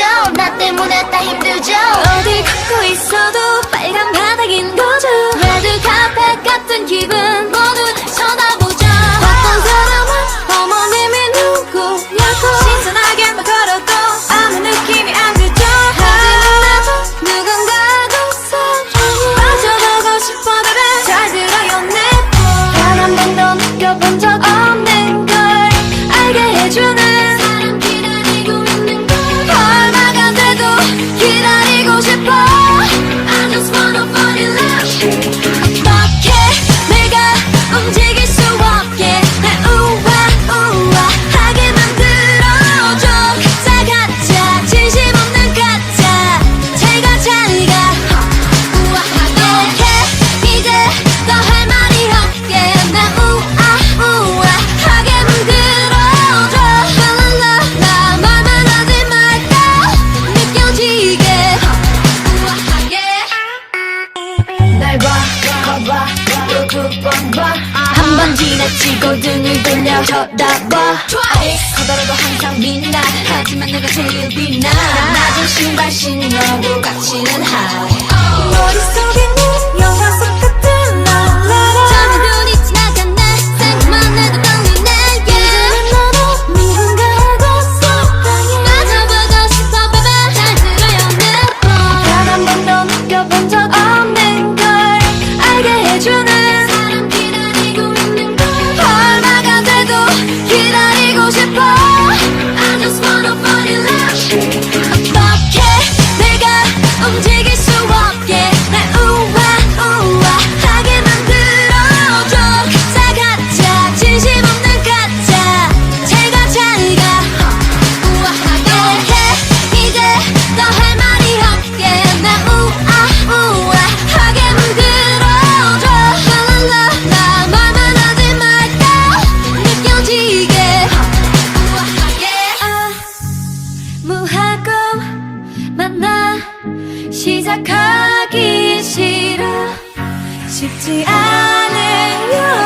なってもらったヒンド情 지나치고 등을 돌려 쳐다봐. Twice. 커다라도 항상 빛나. 하지만 내가 제일 빛나. 낮은 신발 신으려고 같 지는 high. 어. 머릿속 시작하기 싫어. 쉽지 않으려